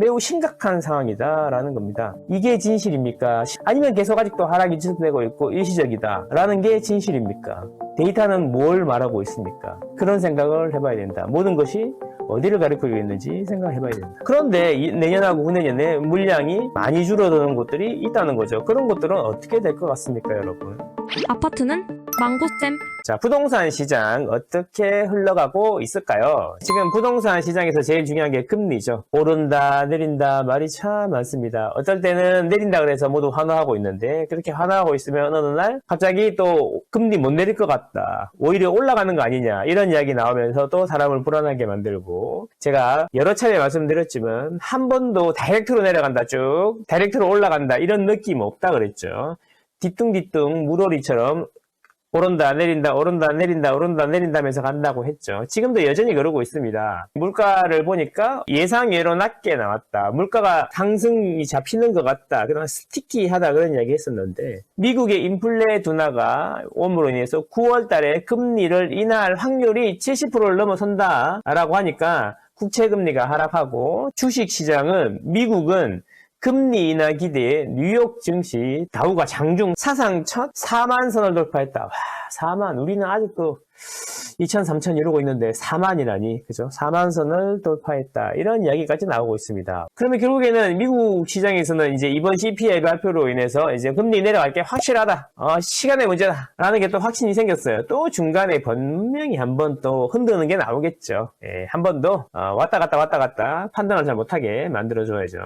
매우 심각한 상황이다라는 겁니다. 이게 진실입니까? 아니면 계속 아직도 하락이 지속되고 있고 일시적이다라는 게 진실입니까? 데이터는 뭘 말하고 있습니까? 그런 생각을 해봐야 된다. 모든 것이 어디를 가리키고 있는지 생각해봐야 된다. 그런데 이- 내년하고 후내년에 물량이 많이 줄어드는 곳들이 있다는 거죠. 그런 것들은 어떻게 될 것 같습니까, 여러분? 아파트는 망고잼 자, 부동산 시장 어떻게 흘러가고 있을까요? 지금 부동산 시장에서 제일 중요한 게 금리죠. 오른다, 내린다 말이 참 많습니다. 어떨 때는 내린다 그래서 모두 환호하고 있는데 그렇게 환호하고 있으면 어느 날 갑자기 또 금리 못 내릴 것 같다. 오히려 올라가는 거 아니냐. 이런 이야기 나오면서 또 사람을 불안하게 만들고 제가 여러 차례 말씀드렸지만 한 번도 다이렉트로 내려간다 쭉 다이렉트로 올라간다 이런 느낌 없다 그랬죠. 뒤뚱뒤뚱 물오리처럼 오른다 내린다 오른다 내린다 오른다 내린다면서 간다고 했죠. 지금도 여전히 그러고 있습니다. 물가를 보니까 예상외로 낮게 나왔다. 물가가 상승이 잡히는 것 같다. 그런 스티키하다 그런 이야기 했었는데 미국의 인플레 둔화가 옴으로 인해서 9월 달에 금리를 인하할 확률이 70%를 넘어선다 라고 하니까 국채 금리가 하락하고 주식 시장은 미국은 금리 인하 기대에 뉴욕 증시 다우가 장중 사상 첫 4만 선을 돌파했다. 와, 4만. 우리는 아직도 2천, 3천 이러고 있는데 4만이라니. 그죠? 4만 선을 돌파했다. 이런 이야기까지 나오고 있습니다. 그러면 결국에는 미국 시장에서는 이제 이번 CPI 발표로 인해서 이제 금리 내려갈 게 확실하다. 어, 시간의 문제다. 라는 게 또 확신이 생겼어요. 또 중간에 분명히 한 번 또 흔드는 게 나오겠죠. 예, 한 번더 어, 왔다 갔다 왔다 갔다 판단을 잘 못하게 만들어줘야죠.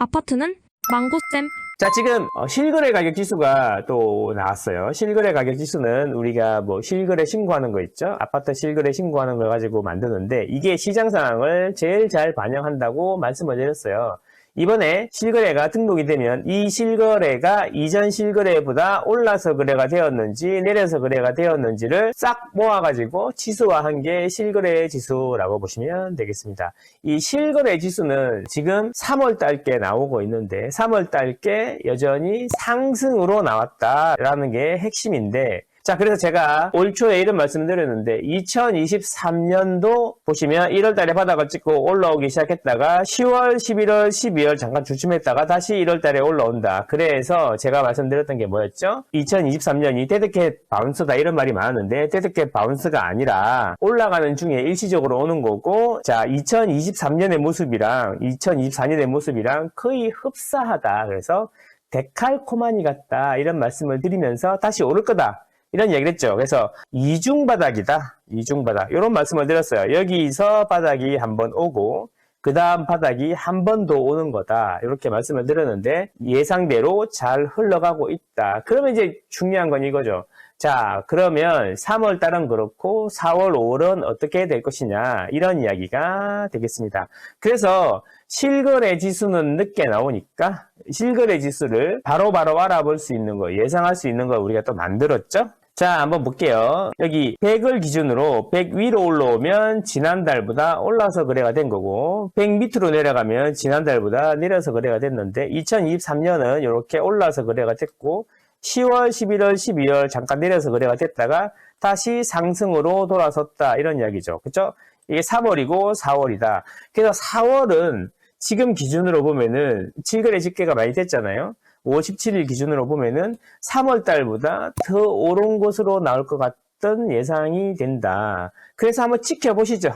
아파트는 망고잼 자, 지금 어, 실거래 가격 지수가 또 나왔어요. 실거래 가격 지수는 우리가 뭐 실거래 신고하는 거 있죠? 아파트 실거래 신고하는 걸 가지고 만드는데 이게 시장 상황을 제일 잘 반영한다고 말씀을 드렸어요. 이번에 실거래가 등록이 되면 이 실거래가 이전 실거래보다 올라서 거래가 되었는지 내려서 거래가 되었는지를 싹 모아가지고 지수화한 게 실거래 지수라고 보시면 되겠습니다. 이 실거래 지수는 지금 3월 달께 나오고 있는데 3월 달께 여전히 상승으로 나왔다라는 게 핵심인데 자, 그래서 제가 올 초에 이런 말씀 드렸는데 2023년도 보시면 1월 달에 바닥을 찍고 올라오기 시작했다가 10월, 11월, 12월 잠깐 주춤했다가 다시 1월 달에 올라온다. 그래서 제가 말씀드렸던 게 뭐였죠? 2023년이 데드캣 바운스다 이런 말이 많았는데 데드캣 바운스가 아니라 올라가는 중에 일시적으로 오는 거고 자, 2023년의 모습이랑 2024년의 모습이랑 거의 흡사하다. 그래서 데칼코마니 같다. 이런 말씀을 드리면서 다시 오를 거다. 이런 얘기를 했죠. 그래서 이중 바닥이다. 이중 바닥. 이런 말씀을 드렸어요. 여기서 바닥이 한 번 오고 그 다음 바닥이 한 번 더 오는 거다. 이렇게 말씀을 드렸는데 예상대로 잘 흘러가고 있다. 그러면 이제 중요한 건 이거죠. 자, 그러면 3월 달은 그렇고 4월, 5월은 어떻게 될 것이냐 이런 이야기가 되겠습니다. 그래서 실거래 지수는 늦게 나오니까 실거래 지수를 바로 바로 알아볼 수 있는 거, 예상할 수 있는 걸 우리가 또 만들었죠? 자, 한번 볼게요. 여기 100을 기준으로 100 위로 올라오면 지난달보다 올라서 거래가 된 거고 100 밑으로 내려가면 지난달보다 내려서 거래가 됐는데 2023년은 이렇게 올라서 거래가 됐고 10월, 11월, 12월 잠깐 내려서 거래가 됐다가 다시 상승으로 돌아섰다 이런 이야기죠. 그쵸? 이게 3월이고 4월이다. 그래서 4월은 지금 기준으로 보면은 7거래 집계가 많이 됐잖아요. 5월 17일 기준으로 보면은 3월 달보다 더 오른 곳으로 나올 것 같던 예상이 된다. 그래서 한번 지켜보시죠.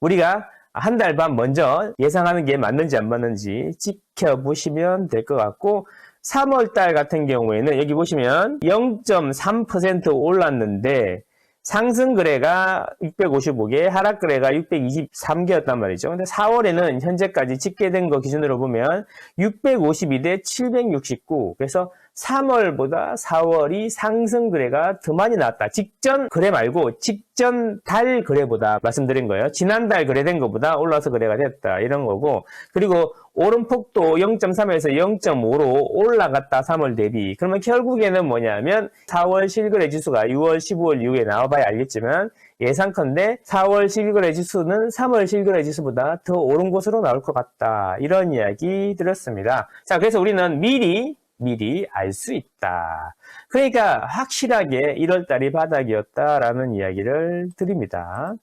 우리가 한 달 반 먼저 예상하는 게 맞는지 안 맞는지 지켜보시면 될 것 같고 3월 달 같은 경우에는 여기 보시면 0.3% 올랐는데 상승 거래가 655개, 하락 거래가 623개였단 말이죠. 근데 4월에는 현재까지 집계된 거 기준으로 보면 652대 769. 그래서 3월보다 4월이 상승 거래가 더 많이 나왔다. 직전 거래 말고 직전 달 거래보다 말씀드린 거예요. 지난달 거래된 것보다 올라서 거래가 됐다. 이런 거고. 그리고 오름폭도 0.3에서 0.5로 올라갔다 3월 대비. 그러면 결국에는 뭐냐면 4월 실거래 지수가 6월, 15월 이후에 나와봐야 알겠지만 예상컨대 4월 실거래 지수는 3월 실거래 지수보다 더 오른 곳으로 나올 것 같다. 이런 이야기 드렸습니다. 자, 그래서 우리는 미리 미리 알 수 있다. 그러니까 확실하게 1월달이 바닥이었다라는 이야기를 드립니다.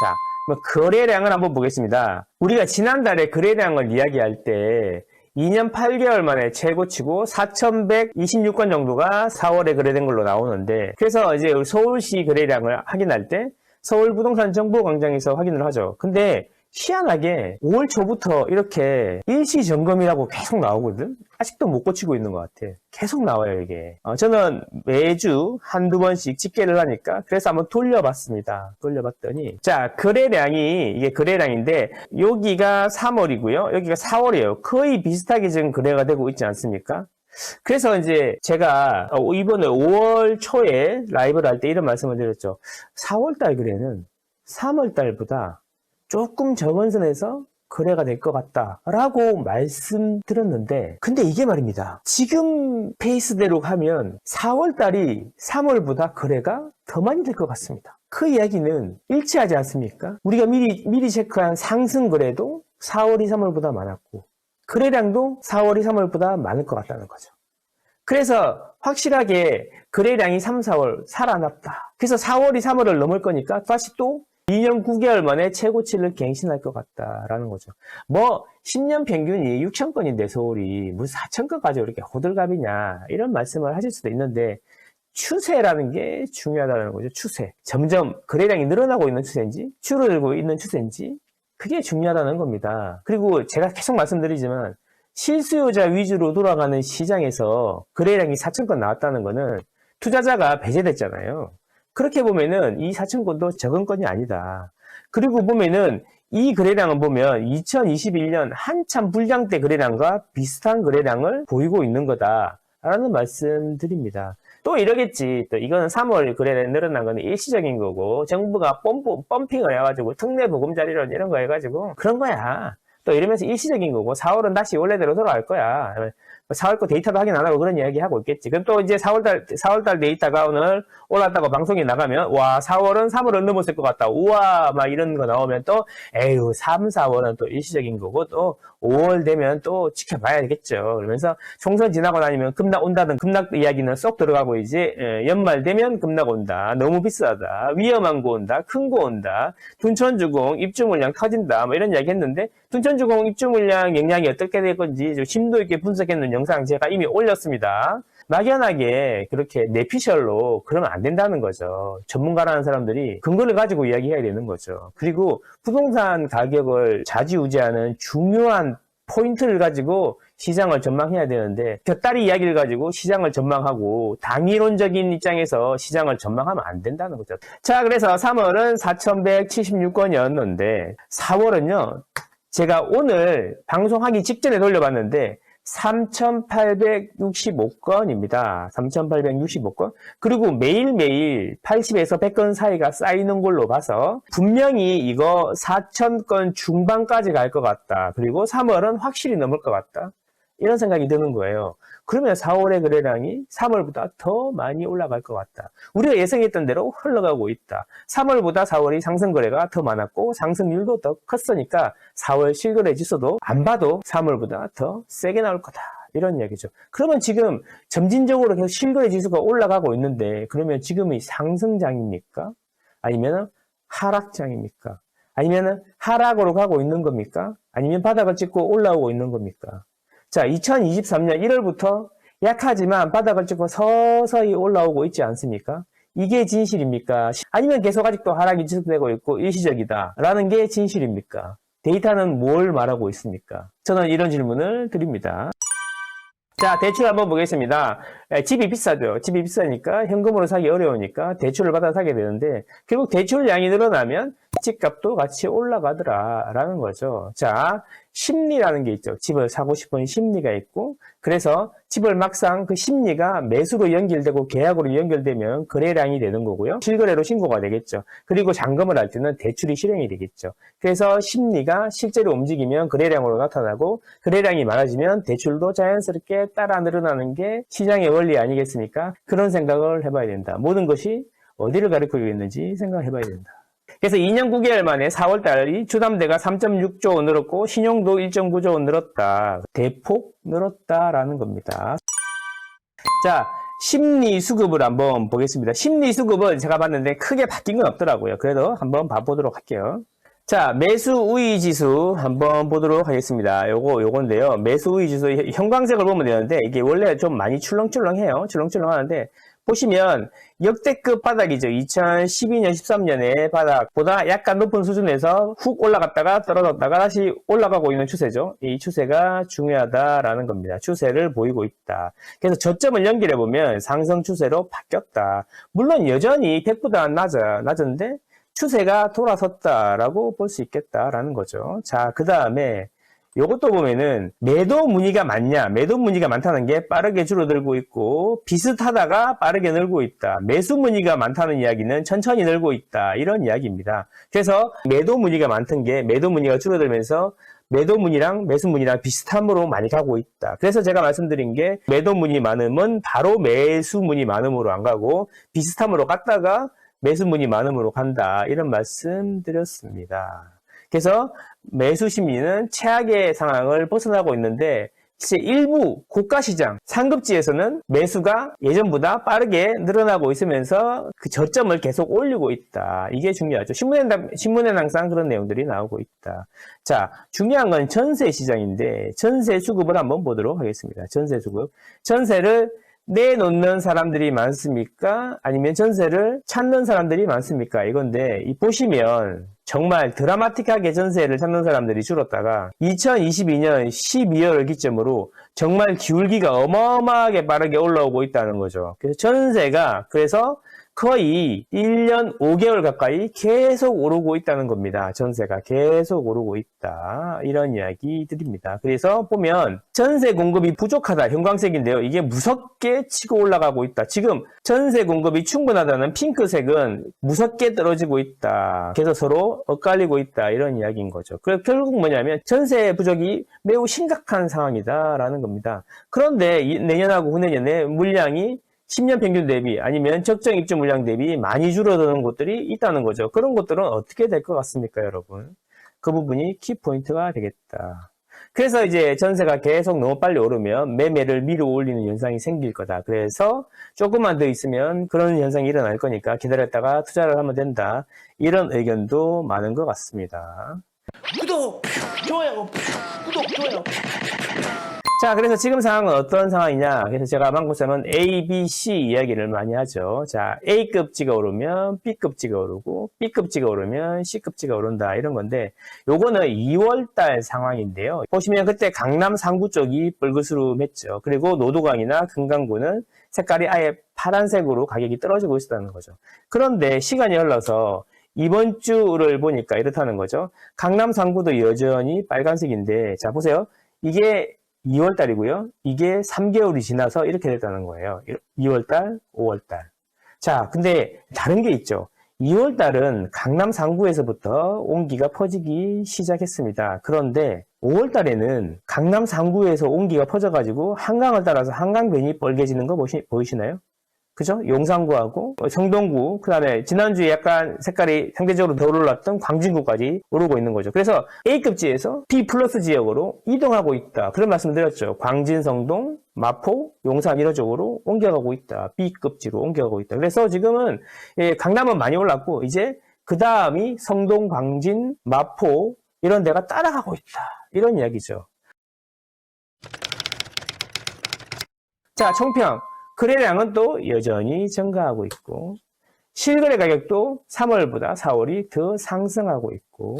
자, 뭐 거래량을 한번 보겠습니다. 우리가 지난달에 거래량을 이야기할 때 2년 8개월 만에 최고치고 4,126건 정도가 4월에 거래된 걸로 나오는데 그래서 이제 서울시 거래량을 확인할 때 서울 부동산 정보 광장에서 확인을 하죠. 근데 희한하게 5월 초부터 이렇게 일시 점검이라고 계속 나오거든? 아직도 못 고치고 있는 것 같아. 계속 나와요, 이게. 어, 저는 매주 한두 번씩 집계를 하니까 그래서 한번 돌려봤습니다. 돌려봤더니 자, 거래량이 이게 거래량인데 여기가 3월이고요. 여기가 4월이에요. 거의 비슷하게 지금 거래가 되고 있지 않습니까? 그래서 이제 제가 어, 이번에 5월 초에 라이브를 할 때 이런 말씀을 드렸죠. 4월 달 거래는 3월 달보다 조금 적은 선에서 거래가 될 것 같다라고 말씀드렸는데 근데 이게 말입니다. 지금 페이스대로 하면 4월 달이 3월보다 거래가 더 많이 될 것 같습니다. 그 이야기는 일치하지 않습니까? 우리가 미리 미리 체크한 상승 거래도 4월이 3월보다 많았고 거래량도 4월이 3월보다 많을 것 같다는 거죠. 그래서 확실하게 거래량이 3, 4월 살아났다. 그래서 4월이 3월을 넘을 거니까 다시 또 2년 9개월 만에 최고치를 갱신할 것 같다라는 거죠. 뭐 10년 평균이 6천 건인데 서울이 무슨 4천 건 가지고 이렇게 호들갑이냐 이런 말씀을 하실 수도 있는데 추세라는 게 중요하다는 거죠. 추세. 점점 거래량이 늘어나고 있는 추세인지 줄어들고 있는 추세인지 그게 중요하다는 겁니다. 그리고 제가 계속 말씀드리지만 실수요자 위주로 돌아가는 시장에서 거래량이 4천 건 나왔다는 거는 투자자가 배제됐잖아요. 그렇게 보면은 이 4천 건도 적은 건이 아니다. 그리고 보면은 이 거래량을 보면 2021년 한참 불량 때 거래량과 비슷한 거래량을 보이고 있는 거다라는 말씀 드립니다. 또 이러겠지. 또 이거는 3월 거래량 늘어난 거는 일시적인 거고 정부가 펌프, 펌핑을 해가지고 특례 보금자리론 이런 거 해가지고 그런 거야. 또 이러면서 일시적인 거고 4월은 다시 원래대로 돌아갈 거야. 4월 거 데이터도 확인 안 하고 그런 이야기 하고 있겠지. 그럼 또 이제 4월달 4월달 데이터가 오늘 올랐다고 방송에 나가면 와 4월은 3월은 넘었을 것 같다. 우와 막 이런 거 나오면 또 에휴 3, 4월은 또 일시적인 거고 또 5월 되면 또 지켜봐야겠죠. 그러면서 총선 지나고 나면 급락 온다든 급락 이야기는 쏙 들어가고 이제 예, 연말 되면 급락 온다. 너무 비싸다. 위험한 거 온다. 큰 거 온다. 둔천주공 입주 물량 터진다. 뭐 이런 이야기 했는데 둔천주공 입주 물량 영향이 어떻게 될 건지 좀 심도 있게 분석했는 영상 제가 이미 올렸습니다. 막연하게 그렇게 내피셜로 그러면 안 된다는 거죠. 전문가라는 사람들이 근거를 가지고 이야기해야 되는 거죠. 그리고 부동산 가격을 좌지우지하는 중요한 포인트를 가지고 시장을 전망해야 되는데 곁다리 이야기를 가지고 시장을 전망하고 당이론적인 입장에서 시장을 전망하면 안 된다는 거죠. 자, 그래서 3월은 4,176건이었는데 4월은요. 제가 오늘 방송하기 직전에 돌려봤는데 3,865건입니다. 3,865건. 그리고 매일매일 80에서 100건 사이가 쌓이는 걸로 봐서 분명히 이거 4,000건 중반까지 갈 것 같다. 그리고 3월은 확실히 넘을 것 같다. 이런 생각이 드는 거예요. 그러면 4월의 거래량이 3월보다 더 많이 올라갈 것 같다. 우리가 예상했던 대로 흘러가고 있다. 3월보다 4월이 상승 거래가 더 많았고 상승률도 더 컸으니까 4월 실거래 지수도 안 봐도 3월보다 더 세게 나올 거다. 이런 이야기죠. 그러면 지금 점진적으로 계속 실거래 지수가 올라가고 있는데 그러면 지금이 상승장입니까? 아니면 하락장입니까? 아니면 하락으로 가고 있는 겁니까? 아니면 바닥을 찍고 올라오고 있는 겁니까? 자, 2023년 1월부터 약하지만 바닥을 찍고 서서히 올라오고 있지 않습니까? 이게 진실입니까? 아니면 계속 아직도 하락이 지속되고 있고 일시적이다. 라는 게 진실입니까? 데이터는 뭘 말하고 있습니까? 저는 이런 질문을 드립니다. 자, 대출 한번 보겠습니다. 에, 집이 비싸죠. 집이 비싸니까 현금으로 사기 어려우니까 대출을 받아 사게 되는데 결국 대출량이 늘어나면 집값도 같이 올라가더라 라는 거죠. 자, 심리라는 게 있죠. 집을 사고 싶은 심리가 있고 그래서 집을 막상 그 심리가 매수로 연결되고 계약으로 연결되면 거래량이 되는 거고요. 실거래로 신고가 되겠죠. 그리고 잔금을 할 때는 대출이 실행이 되겠죠. 그래서 심리가 실제로 움직이면 거래량으로 나타나고 거래량이 많아지면 대출도 자연스럽게 따라 늘어나는 게 시장의 원리 아니겠습니까? 그런 생각을 해봐야 된다. 모든 것이 어디를 가리키고 있는지 생각해봐야 된다. 그래서 2년 9개월 만에 4월 달이 주담대가 3.6조 원 늘었고 신용도 1.9조 원 늘었다. 대폭 늘었다라는 겁니다. 자, 심리 수급을 한번 보겠습니다. 심리 수급은 제가 봤는데 크게 바뀐 건 없더라고요. 그래도 한번 봐보도록 할게요. 자, 매수 우위 지수 한번 보도록 하겠습니다. 요거, 요건데요. 매수 우위 지수 형광색을 보면 되는데, 이게 원래 좀 많이 출렁출렁해요. 출렁출렁 하는데, 보시면 역대급 바닥이죠. 2012년, 13년의 바닥보다 약간 높은 수준에서 훅 올라갔다가 떨어졌다가 다시 올라가고 있는 추세죠. 이 추세가 중요하다라는 겁니다. 추세를 보이고 있다. 그래서 저점을 연결해 보면 상승 추세로 바뀌었다. 물론 여전히 100보다 낮아, 낮은데 추세가 돌아섰다라고 볼 수 있겠다라는 거죠. 자, 그 다음에 요것도 보면은 매도 문의가 많냐? 매도 문의가 많다는 게 빠르게 줄어들고 있고 비슷하다가 빠르게 늘고 있다. 매수 문의가 많다는 이야기는 천천히 늘고 있다. 이런 이야기입니다. 그래서 매도 문의가 많던 게 매도 문의가 줄어들면서 매도 문의랑 매수 문의랑 비슷함으로 많이 가고 있다. 그래서 제가 말씀드린 게 매도 문의 많음은 바로 매수 문의 많음으로 안 가고 비슷함으로 갔다가 매수 문의 많음으로 간다. 이런 말씀 드렸습니다. 그래서 매수 심리는 최악의 상황을 벗어나고 있는데 실제 일부 고가 시장 상급지에서는 매수가 예전보다 빠르게 늘어나고 있으면서 그 저점을 계속 올리고 있다. 이게 중요하죠. 신문에는, 신문에는 항상 그런 내용들이 나오고 있다. 자, 중요한 건 전세 시장인데 전세 수급을 한번 보도록 하겠습니다. 전세 수급. 전세를 내놓는 사람들이 많습니까? 아니면 전세를 찾는 사람들이 많습니까? 이건데, 이 보시면 정말 드라마틱하게 전세를 찾는 사람들이 줄었다가 2022년 12월을 기점으로 정말 기울기가 어마어마하게 빠르게 올라오고 있다는 거죠. 그래서 전세가 그래서 거의 1년 5개월 가까이 계속 오르고 있다는 겁니다. 전세가 계속 오르고 있다. 이런 이야기 드립니다. 그래서 보면 전세 공급이 부족하다. 형광색인데요. 이게 무섭게 치고 올라가고 있다. 지금 전세 공급이 충분하다는 핑크색은 무섭게 떨어지고 있다. 그래서 서로 엇갈리고 있다. 이런 이야기인 거죠. 그래서 결국 뭐냐면 전세 부족이 매우 심각한 상황이다라는 겁니다. 그런데 이- 내년하고 후내년에 물량이 10년 평균 대비 아니면 적정 입주 물량 대비 많이 줄어드는 곳들이 있다는 거죠. 그런 것들은 어떻게 될 것 같습니까, 여러분? 그 부분이 키포인트가 되겠다. 그래서 이제 전세가 계속 너무 빨리 오르면 매매를 밀어 올리는 현상이 생길 거다. 그래서 조금만 더 있으면 그런 현상이 일어날 거니까 기다렸다가 투자를 하면 된다. 이런 의견도 많은 것 같습니다. 구독, 좋아요, 구독, 좋아요. 자, 그래서 지금 상황은 어떤 상황이냐? 그래서 제가 망고쌤은 A, B, C 이야기를 많이 하죠. 자, A급지가 오르면 B급지가 오르고, B급지가 오르면 C급지가 오른다. 이런 건데, 요거는 2월달 상황인데요. 보시면 그때 강남 상구 쪽이 뻘그스름했죠. 그리고 노도강이나 금강구는 색깔이 아예 파란색으로 가격이 떨어지고 있었다는 거죠. 그런데 시간이 흘러서 이번 주를 보니까 이렇다는 거죠. 강남 상구도 여전히 빨간색인데, 자, 보세요. 이게 2월 달이고요. 이게 3개월이 지나서 이렇게 됐다는 거예요. 2월 달, 5월 달. 자, 근데 다른 게 있죠. 2월 달은 강남 상구에서부터 온기가 퍼지기 시작했습니다. 그런데 5월 달에는 강남 상구에서 온기가 퍼져가지고 한강을 따라서 한강변이 뻘개지는 거 보시, 보이시나요? 그죠? 용산구하고 성동구, 그 다음에 지난주에 약간 색깔이 상대적으로 덜 올랐던 광진구까지 오르고 있는 거죠. 그래서 A급 지에서 B 플러스 지역으로 이동하고 있다. 그런 말씀 드렸죠. 광진, 성동, 마포, 용산 이런 쪽으로 옮겨가고 있다. B급지로 옮겨가고 있다. 그래서 지금은 예, 강남은 많이 올랐고 이제 그 다음이 성동, 광진, 마포 이런 데가 따라가고 있다. 이런 이야기죠. 자, 총평. 거래량은 또 여전히 증가하고 있고, 실거래 가격도 3월보다 4월이 더 상승하고 있고,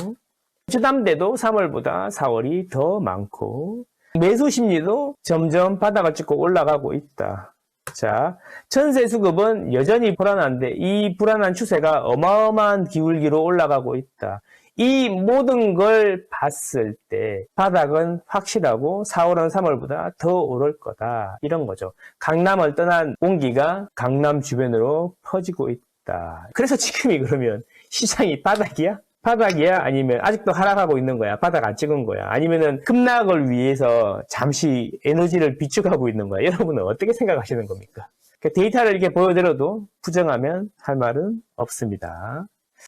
주담대도 3월보다 4월이 더 많고, 매수 심리도 점점 바닥을 찍고 올라가고 있다. 자, 전세 수급은 여전히 불안한데 이 불안한 추세가 어마어마한 기울기로 올라가고 있다. 이 모든 걸 봤을 때 바닥은 확실하고 4월은 3월보다 더 오를 거다. 이런 거죠. 강남을 떠난 온기가 강남 주변으로 퍼지고 있다. 그래서 지금이 그러면 시장이 바닥이야? 바닥이야? 아니면 아직도 하락하고 있는 거야? 바닥 안 찍은 거야? 아니면은 급락을 위해서 잠시 에너지를 비축하고 있는 거야? 여러분은 어떻게 생각하시는 겁니까? 그 데이터를 이렇게 보여드려도 부정하면 할 말은 없습니다.